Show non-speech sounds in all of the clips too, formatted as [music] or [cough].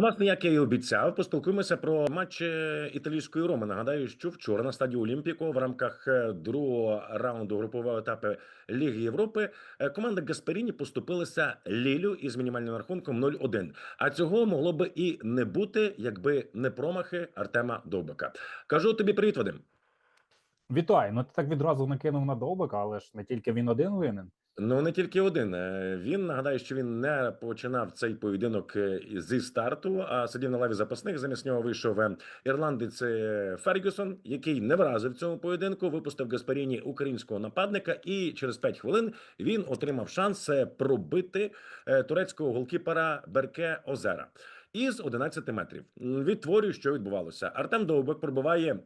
Власне, як я і обіцяв, поспілкуємося про матч італійської Роми. Нагадаю, що вчора на стадії Олімпіко в рамках е, другого раунду групового етапу Ліги Європи е, команда Гасперіні поступилася Лілю із мінімальним рахунком 0-1. А цього могло би і не бути, якби не промахи Артема Довбика. Кажу тобі привіт, Вадим. Вітаю. Ну ти так відразу накинув на Довбика, але ж не тільки він один винен. Ну не тільки один. Е, Він нагадаю, що він не починав цей поєдинок е, зі старту, а сидів на лаві запасних. Замість нього вийшов е, ірландець Фергюсон, який не вразив цьому поєдинку. Випустив Гаспаріні українського нападника, і через 5 хвилин він отримав шанс пробити турецького голкіпера Берке Озера із 11 метрів. Відтворюю, що відбувалося. Артем Довбик пробиває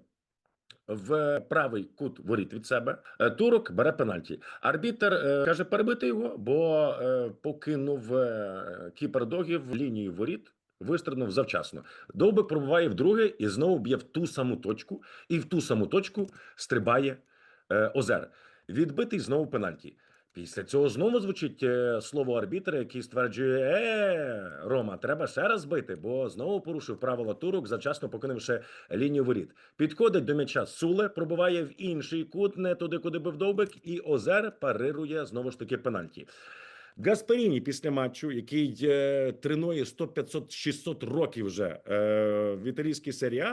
в правий кут воріт від себе. Е, Турок бере пенальті. Арбітер е, каже перебити його, бо е, покинув кіпердогів кіпер догів лінію воріт. Вистрибнув завчасно. Довбик пробуває вдруге і знову б'є в ту саму точку, і в ту саму точку стрибає е, Озер. Відбитий знову пенальті. Після цього знову звучить е, слово арбітра, який стверджує: Е, Рома, треба ще раз бити, бо знову порушив правила турок, завчасно покинувши лінію воріт. Підходить до м'яча Суле, пробиває в інший кут, не туди, куди бив довбик, і Озер парирує знову ж таки пенальті. Гасперіні після матчу, який е, тренує 100, 500, 600 років вже е, в італійській серії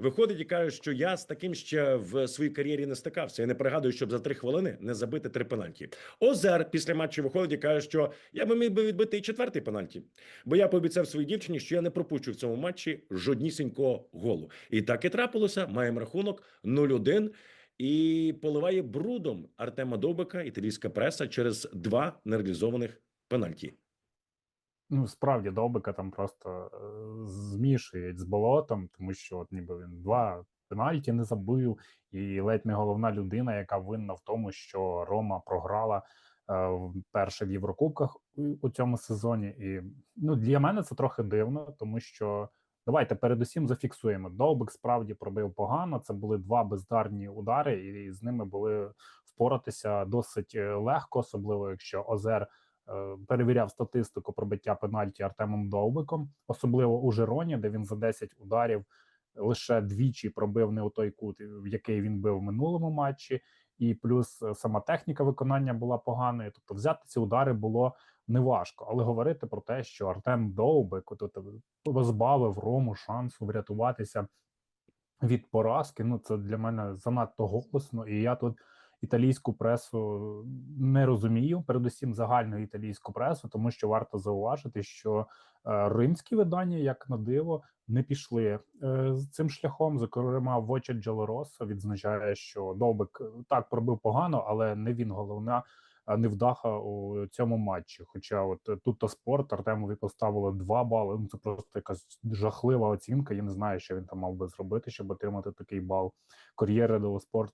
виходить і каже, що я з таким ще в своїй кар'єрі не стикався. Я не пригадую, щоб за три хвилини не забити три пенальті. Озер після матчу виходить і каже, що я би міг би відбити і четвертий пенальті, бо я пообіцяв своїй дівчині, що я не пропущу в цьому матчі жоднісінького голу. І так і трапилося. Маємо рахунок 0-1. І поливає брудом Артема Довбика італійська преса через два нереалізованих пенальті. Ну справді Довбика там просто е, змішують з болотом, тому що от ніби він два пенальті не забив, і ледь не головна людина, яка винна в тому, що Рома програла е, вперше в Єврокубках у, у цьому сезоні. І ну для мене це трохи дивно, тому що. Давайте передусім зафіксуємо. Довбик справді пробив погано. Це були два бездарні удари, і з ними були впоратися досить е, легко, особливо якщо Озер перевіряв статистику пробиття пенальті Артемом Довбиком, особливо у Жероні, де він за 10 ударів лише двічі пробив не у той кут, в який він бив в минулому матчі, і плюс е, сама техніка виконання була поганою. Тобто, взяти ці удари було неважко, але говорити про те, що Артем Довбик от, позбавив Рому шансу врятуватися від поразки. Ну це для мене занадто голосно, і я тут італійську пресу не розумію. Передусім загальну італійську пресу, тому що варто зауважити, що е, римські видання, як на диво, не пішли е, з цим шляхом. Зокрема, Воча Джалороса відзначає, що Довбик так пробив погано, але не він головна невдаха у цьому матчі. Хоча, от тут то спорт Артемові поставили 2 бали. Ну це просто якась жахлива оцінка. Я не знаю, що він там мав би зробити, щоб отримати такий бал. Кор'єра дело спорт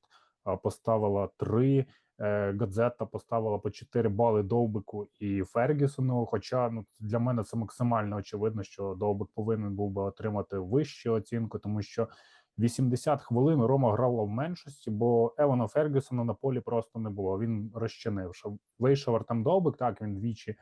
поставила 3, Гадзета поставила по 4 бали Довбику і Фергюсону. Хоча ну для мене це максимально очевидно, що Довбик повинен був би отримати вищу оцінку, тому що 80 хвилин Рома грала в меншості, бо Евана Фергюсона на полі просто не було. Він розчинив. що Вийшов Артем Довбик, так він двічі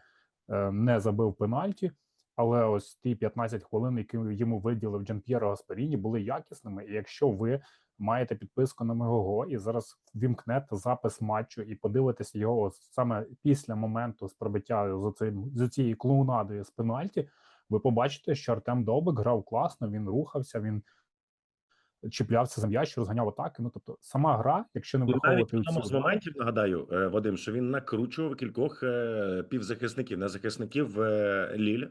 е, не забив пенальті, але ось ті 15 хвилин, які йому виділив Джан П'єро Гасперіні, були якісними. І якщо ви маєте підписку на Мегого і зараз вімкнете запис матчу і подивитесь його саме після моменту з пробиття за цим за цією клоунадою з пенальті, ви побачите, що Артем Довбик грав класно, він рухався, він чіплявся за м'яч, розганяв атаки. Ну тобто, сама гра, якщо не навіть враховувати ці з моментів нагадаю, е, Вадим, що він накручував кількох е, півзахисників, не захисників е, Ліля. е,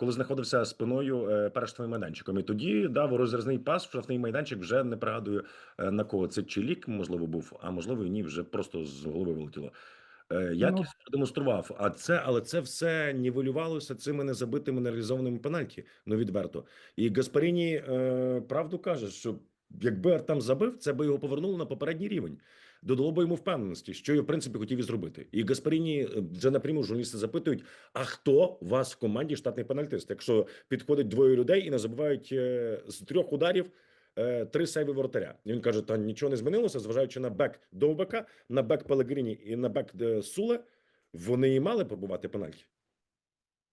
Коли знаходився спиною е, перед штрафним майданчиком, і тоді дав розрізний пас в штрафний майданчик. Вже не пригадую е, на кого це Чилік, можливо, був, а можливо, і ні, вже просто з голови вилетіло. Е, Якість продемонстрував, а це, але це все нівелювалося цими незабитими нереалізованими пенальті. Ну відверто. І Гаспаріні е, правду каже, що якби Артем забив, це би його повернуло на попередній рівень. Додало йому впевненості, що я в принципі хотів і зробити. І Гаспаріні е, вже напряму журналісти запитують: а хто у вас в команді штатний пенальтист? Якщо підходить двоє людей і не забувають е, з трьох ударів. е, Три сейви воротаря. І Він каже: та нічого не змінилося, зважаючи на бек Довбека, на бек Пелегріні і на бек Суле, вони і мали пробувати пенальті.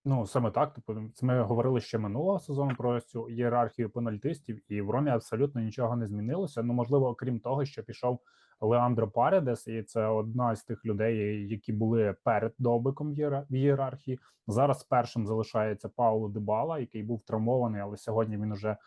Ну, саме так. Типу, ми говорили ще минулого сезону про цю ієрархію пенальтистів, і в Ромі абсолютно нічого не змінилося. Ну, можливо, окрім того, що пішов Леандро Паредес, і це одна з тих людей, які були перед добиком в ієрархії. Зараз першим залишається Пауло Дебала, який був травмований, але сьогодні він уже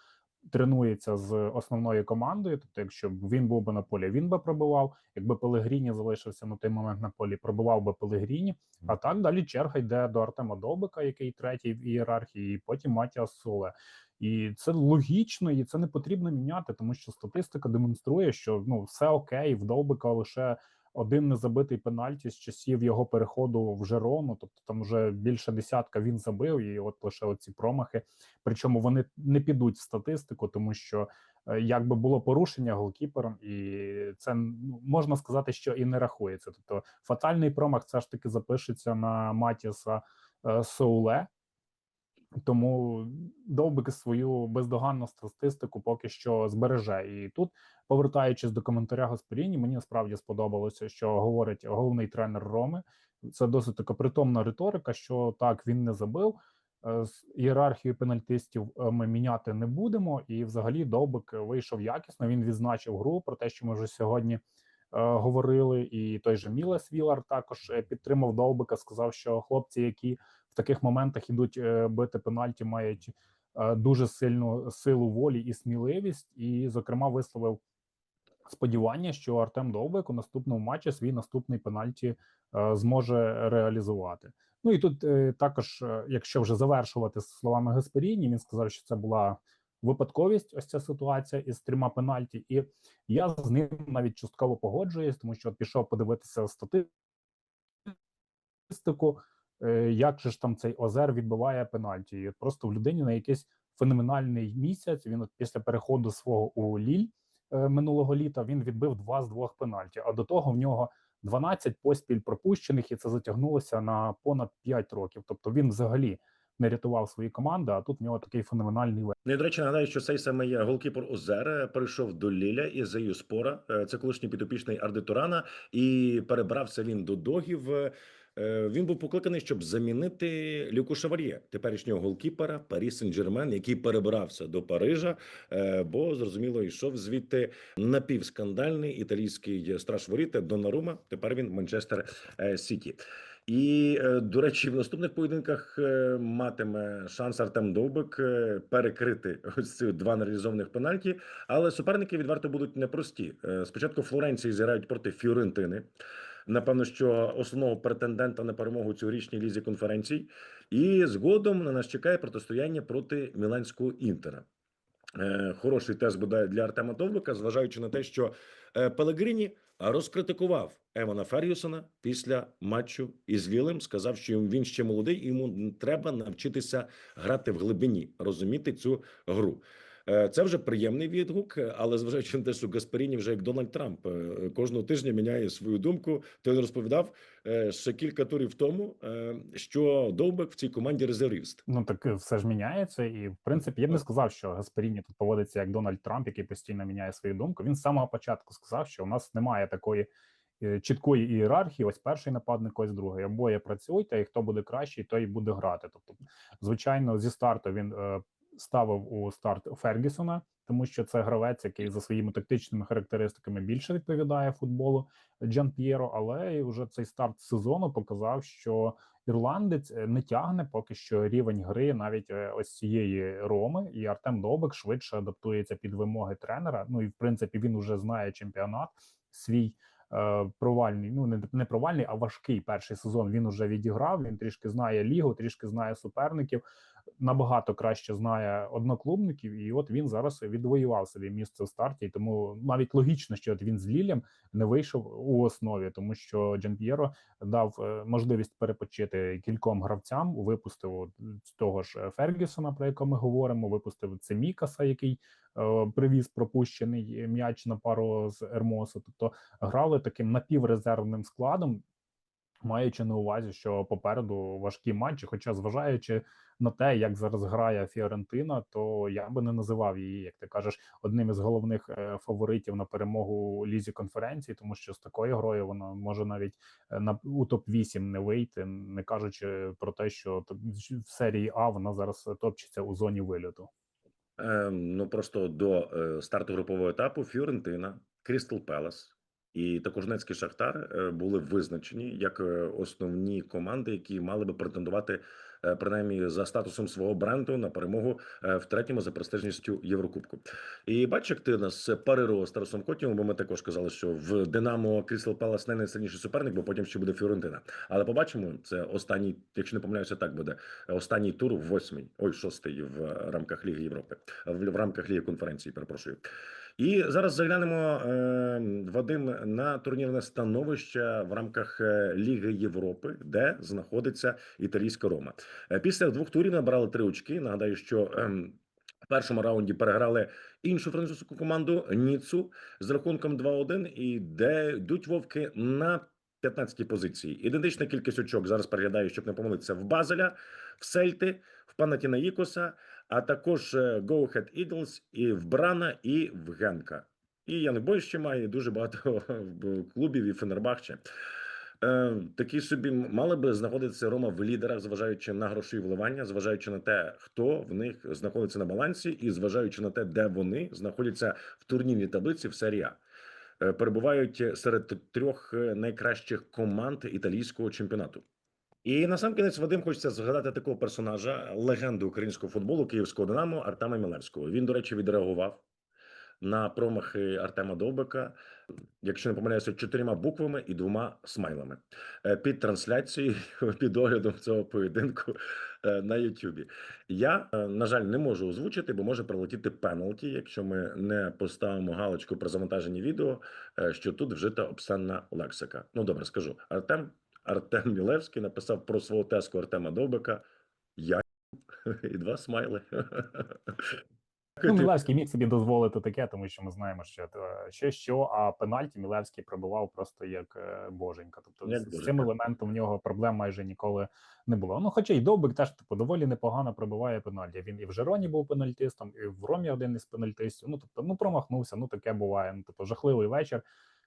тренується з основною командою. Тобто, якщо б він був би на полі, він би пробивав. Якби Пелегріні залишився на той момент на полі, пробивав би Пелегріні. А так далі черга йде до Артема Довбика, який третій в ієрархії, і потім Матіас Соле. І це логічно, і це не потрібно міняти, тому що статистика демонструє, що ну все окей, в Довбика лише один незабитий пенальті з часів його переходу в Жерону. Тобто там вже більше десятка він забив, і от лише оці промахи. Причому вони не підуть в статистику, тому що е, якби було порушення голкіпером, і це ну, можна сказати, що і не рахується. Тобто фатальний промах це ж таки запишеться на Матіаса е, Соуле. Тому довбик свою бездоганну статистику поки що збереже. І тут, повертаючись до коментаря Гасперіні, мені справді сподобалося, що говорить головний тренер Роми. Це досить така притомна риторика, що так він не забив. е, Ієрархію пенальтистів е, ми міняти не будемо. І, взагалі, довбик вийшов якісно. Він відзначив гру про те, що ми вже сьогодні е, говорили. І той же Мілес Вілар також підтримав довбика. Сказав, що хлопці, які таких моментах ідуть е, бити пенальті, мають е, дуже сильну силу волі і сміливість. І, зокрема, висловив сподівання, що Артем Довбик у наступному матчі свій наступний пенальті е, зможе реалізувати. Ну і тут також, якщо вже завершувати словами Гасперіні, він сказав, що це була випадковість. Ось ця ситуація із трьома пенальті, і я з ним навіть частково погоджуюсь, тому що пішов подивитися статистику, як же ж там цей Озер відбиває пенальті. І от просто в людині на якийсь феноменальний місяць. Він от після переходу свого у Ліль е, минулого літа він відбив два з двох пенальті. А до того в нього 12 поспіль пропущених, і це затягнулося на понад 5 років. Тобто він взагалі не рятував свої команди. А тут в нього такий феноменальний ле- Ну до речі, нагадаю, що цей саме голкіпер Озер е, перейшов до Ліля із Юспора. Е, Це колишній підопічний Арди Турана, і перебрався він до догів. Е, Він був покликаний, щоб замінити Люку Шавар'є, теперішнього голкіпера Парі Сен-Джермен, який перебрався до Парижа, е, бо зрозуміло йшов звідти напівскандальний італійський страж воріт Донарума. Тепер він Манчестер е, Сіті. І, до речі, в наступних поєдинках матиме шанс Артем Довбик перекрити ось ці два нереалізованих пенальті. Але суперники відверто будуть непрості. Спочатку Флоренції зіграють проти Фіорентини. Напевно, що основного претендента на перемогу цьогорічній лізі конференцій. І згодом на нас чекає протистояння проти Міланського інтера. Е, Хороший тест буде для Артема Довбика, зважаючи на те, що е, Пелегріні розкритикував Евана Фергюсона після матчу із Лілем. Сказав, що він ще молодий, і йому треба навчитися грати в глибині, розуміти цю гру. Е, Це вже приємний відгук, але зважаючи на те, що Гасперіні вже як Дональд Трамп е, кожного тижня міняє свою думку. То він розповідав е, ще кілька турів тому, що Довбик в цій команді резервіст. Ну так все ж міняється, і в принципі я б не сказав, що Гасперіні тут поводиться як Дональд Трамп, який постійно міняє свою думку. Він з самого початку сказав, що у нас немає такої чіткої ієрархії. Ось перший нападник, ось другий. Обоє працюйте, і хто буде кращий, той і буде грати. Тобто, звичайно, зі старту він е, ставив у старт Фергюсона, тому що це гравець, який за своїми тактичними характеристиками більше відповідає футболу Джан П'єро. Але вже цей старт сезону показав, що ірландець е, не тягне поки що рівень гри навіть е, ось цієї роми, і Артем Довбик швидше адаптується під вимоги тренера. Ну і в принципі він уже знає чемпіонат свій. е, Провальний, ну не, не провальний, а важкий перший сезон. Він уже відіграв. Він трішки знає лігу, трішки знає суперників, набагато краще знає одноклубників. І от він зараз відвоював собі місце в старті. І тому навіть логічно, що от він з Лілем не вийшов у основі, тому що Джан П'єро дав е, можливість перепочити кільком гравцям. Випустив того ж Фергюсона, про якого ми говоримо. Випустив Цемікаса, який е, привіз пропущений м'яч на пару з Ермосу. Тобто грали таким напіврезервним складом. Маючи на увазі, що попереду важкі матчі. Хоча, зважаючи на те, як зараз грає Фіорентина, то я би не називав її, як ти кажеш, одним із головних е, фаворитів на перемогу лізі конференції, тому що з такою грою вона може навіть е, на у топ 8 не вийти, не кажучи про те, що в серії А вона зараз топчеться у зоні вильоту. Е, ну просто до е, старту групового етапу Фіорентина, Крістал Пелас і також Донецький Шахтар е, були визначені як е, основні команди, які мали би претендувати е, принаймні за статусом свого бренду на перемогу в третьому за престижністю Єврокубку. І бач, як ти нас з Тарасом Котівим, бо ми також казали, що в Динамо Крістал Пелас не найсильніший суперник, бо потім ще буде Фіорентина. Але побачимо, це останній, якщо не помиляюся, так буде останній тур, восьмий, ой, шостий в рамках Ліги Європи, в рамках Ліги конференції. Перепрошую. І зараз заглянемо е, Вадим на турнірне становище в рамках е, Ліги Європи, де знаходиться італійська Рома. Е, Після двох турів набрали три очки. Нагадаю, що ем, в першому раунді переграли іншу французьку команду Ніцу з рахунком 2-1, і де йдуть вовки на 15-й позиції. Ідентична кількість очок зараз переглядаю, щоб не помилитися в Базеля, в Сельти, в Панатінаїкоса, а також е, Go Ahead Eagles і в Брана, і в Генка. І Янбой ще має дуже багато [laughs] клубів і Фенербахче. Е, такі собі мали би знаходитися Рома в лідерах, зважаючи на грошові вливання, зважаючи на те, хто в них знаходиться на балансі, і зважаючи на те, де вони знаходяться в турнірній таблиці в серії А. Е, Перебувають серед трьох найкращих команд італійського чемпіонату. І на сам кінець Вадим хочеться згадати такого персонажа, легенду українського футболу київського динамо Артема Мілевського. Він, до речі, відреагував на промахи Артема Довбика, якщо не помиляюся, чотирма буквами і двома смайлами е, під трансляцією, [laughs] під оглядом цього поєдинку е, на Ютубі. Я, е, на жаль, не можу озвучити, бо може прилетіти пеналті, якщо ми не поставимо галочку при завантаженні відео, що тут вжита обсценна лексика. Ну добре, скажу. Артем Артем Мілевський написав про свого тезку Артема Довбика. Я [laughs] і два смайли. [laughs] Ну, Мілевський міг собі дозволити таке, тому що ми знаємо, що е, ще що, а пенальті Мілевський пробивав просто як е, боженька. Тобто Як з- з боженька. цим елементом в нього проблем майже ніколи не було. Ну, хоча й Довбик теж типу доволі непогано пробиває пенальті. Він і в Жероні був пенальтистом, і в Ромі один із пенальтистів. Ну тобто, ну промахнувся. Ну таке буває. Ну тобто, жахливий вечір.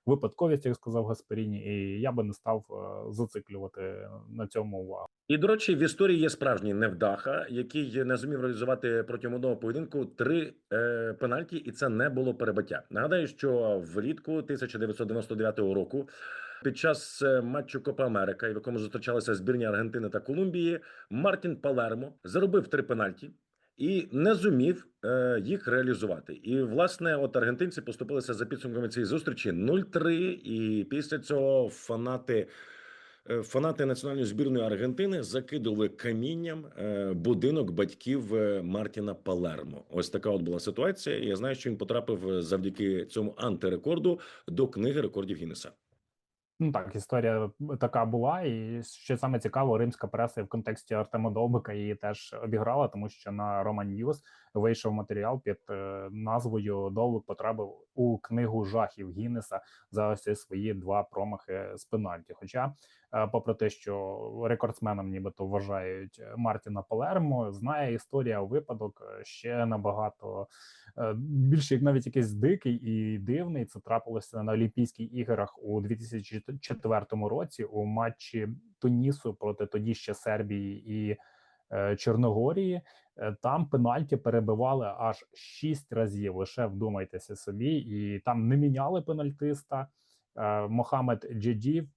Випадковість, як сказав Гасперіні, і я би не став е, зациклювати на цьому увагу. І, до речі, в історії є справжній невдаха, який не зумів реалізувати протягом одного поєдинку три е, пенальті, і це не було перебиття. Нагадаю, що влітку 1999 року. Під час е, матчу Копа Америка, в якому зустрічалися збірні Аргентини та Колумбії, Мартін Палермо заробив три пенальті і не зумів е, їх реалізувати. І власне, от аргентинці поступилися за підсумками цієї зустрічі 0-3, І після цього фанати Е, Фанати національної збірної Аргентини закидували камінням е, будинок батьків Мартіна Палермо. Ось така от була ситуація. Я знаю, що він потрапив завдяки цьому антирекорду до книги рекордів Гіннеса. Ну так, історія така була, і що саме цікаво, римська преса в контексті Артема Довбика її теж обіграла, тому що на Roman News вийшов матеріал під е, назвою Довбик потрапив у книгу жахів Гіннеса за ось свої два промахи з пенальті. Хоча, е, попри те, що рекордсменом нібито вважають Мартіна Палермо, знає історія випадок е, ще набагато е, більше як навіть якийсь дикий і дивний. Це трапилося на Олімпійських іграх у 2004 році у матчі Тунісу проти тоді ще Сербії і е, Чорногорії. Е, Там пенальті перебивали аж шість разів. Лише вдумайтеся собі, і там не міняли пенальтиста. Е, Мохамед Джедів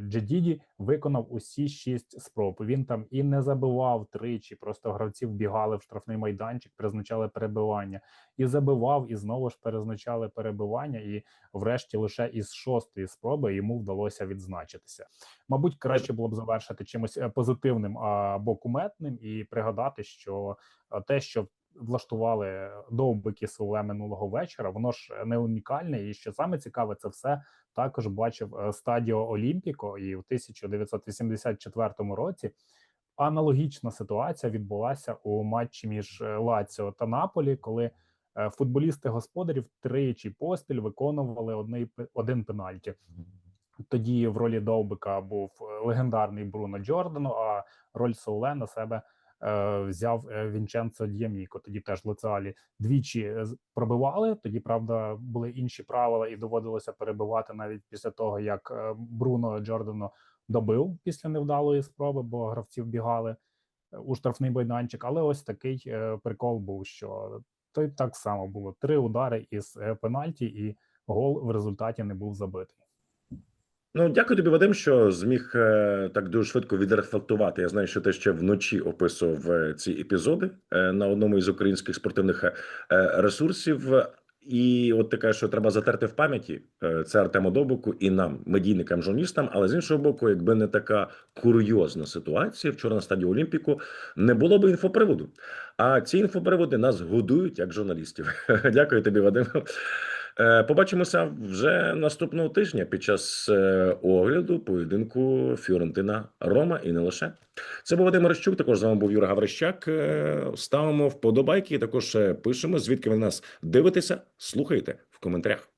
Джедіді виконав усі шість спроб. Він там і не забивав тричі. Просто гравці вбігали в штрафний майданчик, призначали перебивання, і забивав, і знову ж перезначали перебивання. І врешті лише із шостої спроби йому вдалося відзначитися. Мабуть, краще було б завершити чимось е, позитивним або куметним, і пригадати, що е, те, що влаштували довбики Суле минулого вечора, воно ж не унікальне, і що саме цікаве, це все також бачив е, Стадіо Олімпіко, і в 1984 році аналогічна ситуація відбулася у матчі між е, Лаціо та Наполі, коли е, футболісти господарів тричі поспіль виконували одний один пенальті. Тоді в ролі Довбика був легендарний Бруно Джордано, а роль Соуле на себе взяв е, Вінченцо Д'Яміко. Тоді теж Луцеалі двічі е, пробивали. Тоді, правда, були інші правила, і доводилося перебивати навіть після того, як е, Бруно Джордано добив після невдалої спроби, бо гравці вбігали е, у штрафний майданчик. Але ось такий е, прикол був, що то так само було три удари із е, пенальті, і гол в результаті не був забитий. Ну, дякую тобі, Вадим, що зміг е, так дуже швидко відрефлектувати. Я знаю, що ти ще вночі описував е, ці епізоди е, на одному із українських спортивних ресурсів. І от кажеш, що треба затерти в пам'яті це Артему Довбику і нам, медійникам, журналістам. Але з іншого боку, якби не така курйозна ситуація вчора на стадії Олімпіку, не було б інфоприводу. А ці інфоприводи нас годують як журналістів. [laughs] Дякую тобі, Вадим. Е, Побачимося вже наступного тижня під час е, огляду поєдинку Фіорентина Рома і не лише. Це був Вадим Мерещук. Також з вами був Юра Гаврищак. Е, Ставимо вподобайки. і Також пишемо, звідки ви нас дивитеся, слухаєте в коментарях.